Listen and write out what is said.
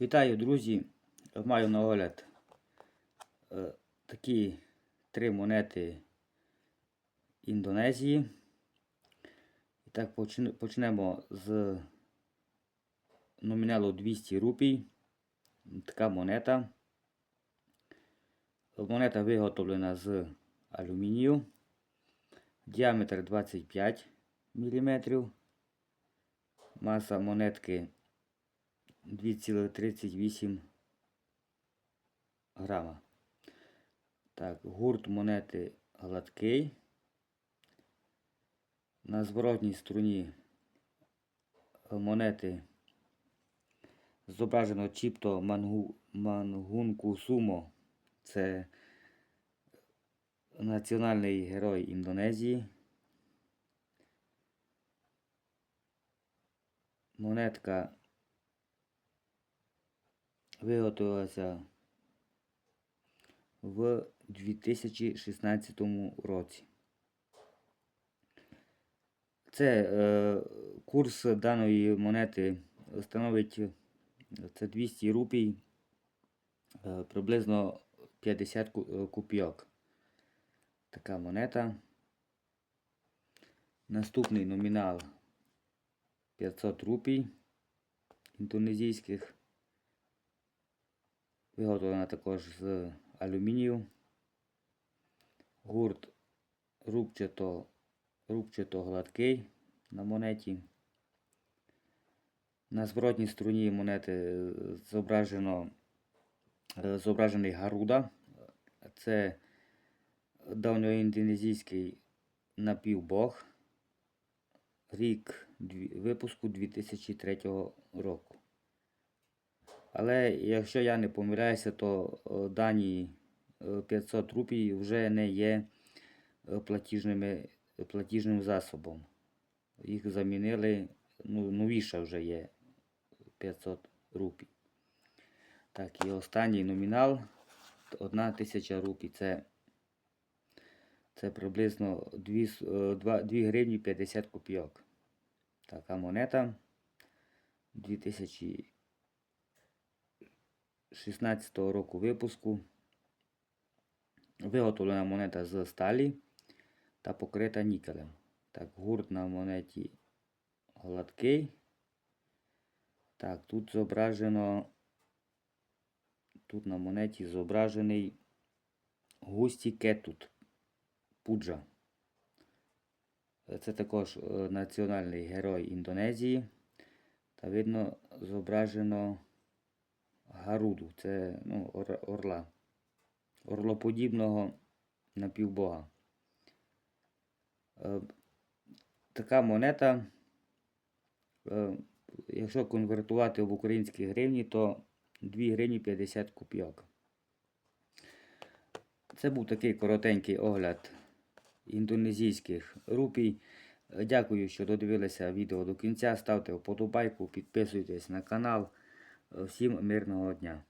Вітаю, друзі! Маю на огляд е, такі три монети Індонезії. І так, почнемо з номіналу 200 рупій. Така монета. Монета виготовлена з алюмінію. Діаметр 25 мм. Маса монетки 2,38 грама. Так, гурт монети гладкий. На зворотній струні монети зображено чіпто мангу, мангунку сумо. Це національний герой Індонезії. Монетка виготовилася в 2016 році. Це е, курс даної монети становить це 200 рупій, е, приблизно 50 ку- е, копійок. Така монета. Наступний номінал 500 рупій індонезійських. Виготовлена також з алюмінію. Гурт рубчато, рубчато гладкий на монеті. На зворотній струні монети зображено е, зображений Гаруда. Це давньоіндонезійський напівбог. Рік випуску 2003 року. Але якщо я не помиляюся, то е, дані е, 500 рупій вже не є е, платіжними, платіжним засобом. Їх замінили, ну, новіша вже є 500 рупій. Так, і останній номінал 1 тисяча рупій. Це, це приблизно 2, е, 2, 2 гривні 50 копійок. Така монета 2000 16 року випуску. Виготовлена монета з сталі та покрита нікелем. Так, гурт на монеті гладкий. Так, тут зображено. Тут на монеті зображений густі кетут Пуджа. Це також е, національний герой Індонезії. Та видно зображено Гаруду, це ну, ор- орла. Орлоподібного напівбога. Е, така монета, е, якщо конвертувати в українські гривні, то 2 гривні 50 копійок. Це був такий коротенький огляд індонезійських рупій. Дякую, що додивилися відео до кінця. Ставте вподобайку, підписуйтесь на канал. Всім мирного дня!